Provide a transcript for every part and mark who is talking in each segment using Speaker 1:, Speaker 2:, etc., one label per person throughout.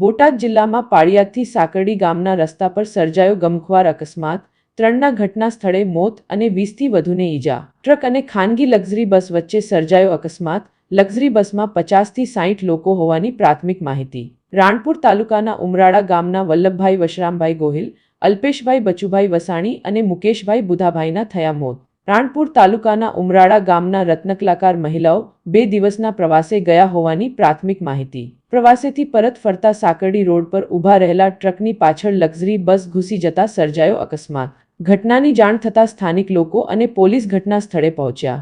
Speaker 1: બોટાદ જિલ્લામાં પાળિયાદથી સાકરડી ગામના રસ્તા પર સર્જાયો ગમખ્વાર અકસ્માત. ત્રણના ઘટના સ્થળે મોત અને વીસથી વધુને ઈજા. ટ્રક અને ખાનગી લક્ઝરી બસ વચ્ચે સર્જાયો અકસ્માત. લક્ઝરી બસમાં પચાસથી સાઠ લોકો હોવાની પ્રાથમિક માહિતી. રાણપુર તાલુકાના ઉમરાળા ગામના વલ્લભભાઈ વશરામભાઈ ગોહિલ, અલ્પેશભાઈ બચુભાઈ વસાણી અને મુકેશભાઈ બુધાભાઈના થયા મોત. રાણપુર તાલુકાના ઉમરાળા ગામના રત્નકલાકાર મહિલાઓ બે દિવસના પ્રવાસે ગયા હોવાની પ્રાથમિક માહિતી. પ્રવાસેથી પરત ફરતા સાંકરડી રોડ પર ઊભા રહેલા ટ્રકની પાછળ લક્ઝરી બસ ઘૂસી જતા સર્જાયો અકસ્માત. ઘટનાની જાણ થતાં સ્થાનિક લોકો અને પોલીસ ઘટના સ્થળે પહોંચ્યા.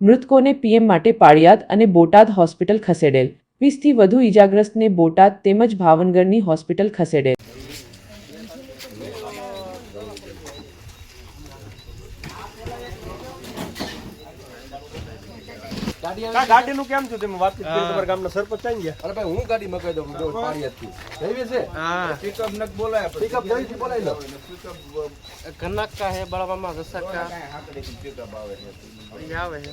Speaker 1: મૃતકોને પીએમ માટે પાળિયાદ અને બોટાદ હોસ્પિટલ ખસેડેલ. વીસથી વધુ ઈજાગ્રસ્તને બોટાદ તેમજ ભાવનગરની હોસ્પિટલ ખસેડેલ.
Speaker 2: ગાડીનું કેમ છું વાત કરી તમારા ગામના સરપંચ આવી ગયા.
Speaker 3: હું ગાડી મગાઈ દઉં જો હતી. જઈવી
Speaker 4: કનક કા હે બળવા માં રસક
Speaker 3: કા આવે છે.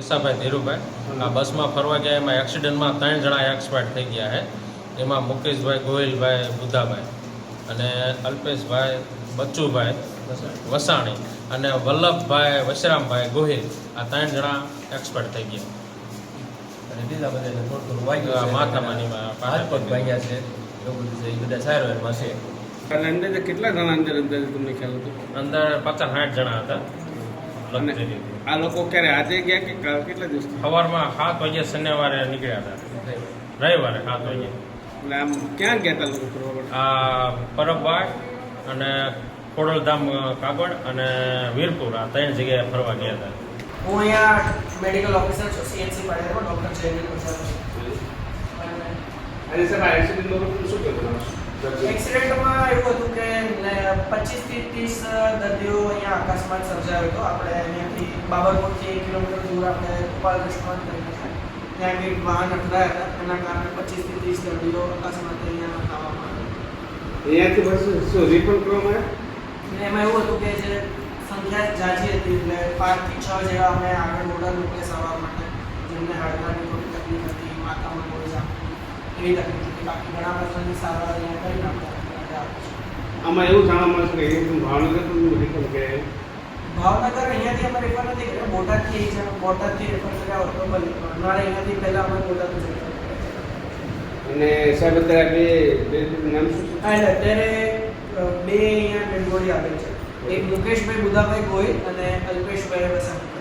Speaker 5: જસાભાઈ ધીરુભાઈ. આ બસમાં ફરવા ગયા, એમાં એક્સિડન્ટમાં ત્રણ જણા એક્સપાયર થઈ ગયા છે. એમાં મુકેશભાઈ, ગોહિલભાઈ બુધાભાઈ અને અલ્પેશભાઈ, બચ્ચુભાઈ, વસાણી અને વલ્લભભાઈ, વશરામભાઈ, ગોહિલ આ ત્રણ જણા એક્સપાયર થઈ ગયા.
Speaker 6: અને બીજા બધાને થોડું થોડું વાગ્યું
Speaker 5: આ
Speaker 6: છે.
Speaker 5: માથામાં એમાં
Speaker 6: હાથ પગ ભાગ્યા છે. એવું બધું છે એ બધા સારવારમાં છે.
Speaker 7: અને અંદર કેટલા જણા અંદર અંદર તમને ખ્યાલ હતો?
Speaker 5: અંદર પચાસ સાઠ જણા હતા.
Speaker 7: આ લોકો ક્યારે આજે ગયા કે કેટલા દિવસ
Speaker 5: સવારમાં સાત વાગે શનિવારે નીકળ્યા હતા. રવિવારે સાત વાગે.
Speaker 7: એટલે આમ ક્યાં ગયા હતા લોકો
Speaker 5: આ પરબબાગ અને ખોડલધામ કાગળ અને વીરપુર આ ત્રણ જગ્યાએ ફરવા ગયા હતા
Speaker 4: હું અહીંયા મેડિકલ ઓફિસર છું સીએનસી પાડેમાં ડૉક્ટર જયવીર પ્રસાદ
Speaker 7: અને સર આ એક્સિડન્ટ લોકો શું કહેતું
Speaker 4: એક્સિડન્ટમાં એવું હતું કે પચીસથી ત્રીસ દર્દીઓ અહીંયા અકસ્માત સર્જાયો હતો. આપણે અહીંયાથી બાબરપુરથી એક કિલોમીટર દૂર આપણે ગોપાલ કૃષ્ણ ત્યાં એક વાહન અથડાયા હતા. એના કારણે પચીસથી ત્રીસ દર્દીઓ અકસ્માત અહીંયા થવામાં આવ્યા
Speaker 7: અહીંયાથી બસ શું રિપોર્ટ કરવામાં આવ્યા?
Speaker 4: અને એમાં એવું હતું કે જે સંખ્યા જાજી હતી એટલે પાંચથી છ જેવા અમે આગળ બોર્ડર મોકલે સારવાર માટે. જેમને હાડકાની થોડી તકલીફ હતી માથામાં કોઈ એવી તકલીફ હતી. બાકી ઘણા પ્રકારની સારવાર અહીંયા કરી નાખતા
Speaker 7: આમાં એવું જાણવા મળે છે કે ભાવનગર પણ મેડિકલ કે
Speaker 4: ભાવનગર અહીંયાથી અમે રેફર નથી કર્યા. બોટાદથી એક જણ બોટાદથી રેફર કર્યા હોત નાળે અહીંયાથી પહેલાં અમે બોટાદ
Speaker 7: અને સાહેબ અત્યારે બે બે નામ શું
Speaker 4: એટલે અત્યારે બે અહીંયા ડેડ બોડી આપેલ છે. એક મુકેશભાઈ બુધાભાઈ ગોહિલ અને અલ્પેશભાઈ વસાણી